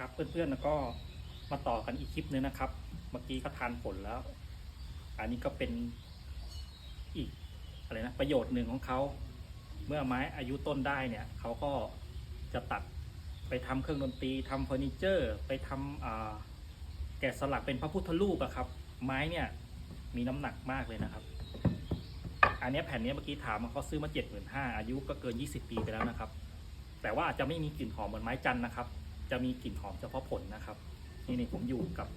ครับ เพื่อนๆแล้วก็มาต่อกันอีกคลิปนึงนะครับ เมื่อกี้ก็ทานผลแล้ว อันนี้ก็เป็นอีกอะไรนะประโยชน์หนึ่งของเขาเมื่อไม้อายุต้นได้เนี่ยเขาก็จะตัดไปทำเครื่องดนตรีทำเฟอร์นิเจอร์ ไปทำอ่าแกะสลักเป็นพระพุทธรูปอะครับ ไม้เนี่ยมีน้ำหนักมากเลยนะครับ อันนี้แผ่นนี้เมื่อกี้ถามมาเขาซื้อมาเจ็ดหมื่นห้าอายุก็เกิน20ปีไปแล้วนะครับ แต่ว่าอาจจะไม่มีกลิ่นหอมเหมือนไม้จันนะครับ จะมีกลิ่นหอมเฉพาะผลนะครับ นี่นี่ผมอยู่กับ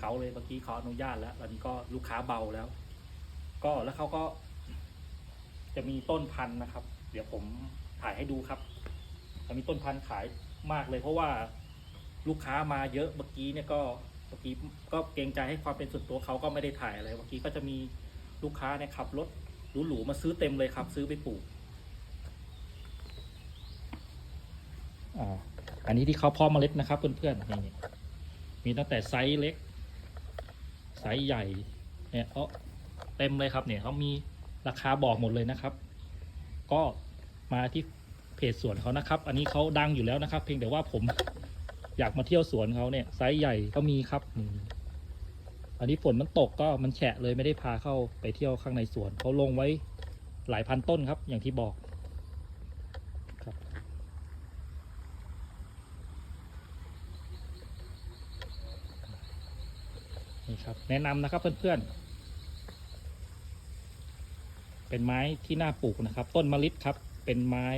เขาเลยเมื่อกี้เขาอนุญาตแล้วตอนนี้ก็ลูกค้าเบาแล้ว ก็แล้วเขาก็ จะมีต้นพันธุ์นะครับ เดี๋ยวผมถ่ายให้ดูครับจะมีต้นพันธุ์ขายมากเลยเพราะว่าลูกค้ามาเยอะเมื่อกี้เนี่ยก็เมื่อกี้ก็เกรงใจให้ความเป็นส่วนตัวเขาก็ไม่ได้ถ่ายอะไรเมื่อกี้ก็จะมีลูกค้าเนี่ยขับรถหรูๆมาซื้อเต็มเลยครับ ซื้อไปปลูกอ่า อันนี้ที่เขาเพาะเมล็ดนะครับ เพื่อนๆนี่มีตั้งแต่ไซส์เล็ก ไซส์ใหญ่ เนี่ยเขาเต็มเลยครับ เนี่ยเขามีราคาบอกหมดเลยนะครับ ก็มาที่เพจสวนเขานะครับ อันนี้เขาดังอยู่แล้วนะครับ เพียงแต่ว่าผมอยากมาเที่ยวสวนเขาเนี่ยไซส์ใหญ่ก็มีครับนี่อันนี้ฝนมันตกก็มันแฉะเลยไม่ได้พาเข้าไปเที่ยวข้างในสวนเขาลงไว้หลายพันต้นครับ อย่างที่บอก ครับ นี่ ครับ แนะนำนะครับเพื่อนๆ เป็นไม้ที่น่าปลูกนะครับ ต้นมะลิครับ เป็นไม้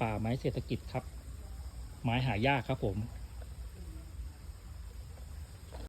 ป่าไม้เศรษฐกิจครับ ไม้หายากครับผม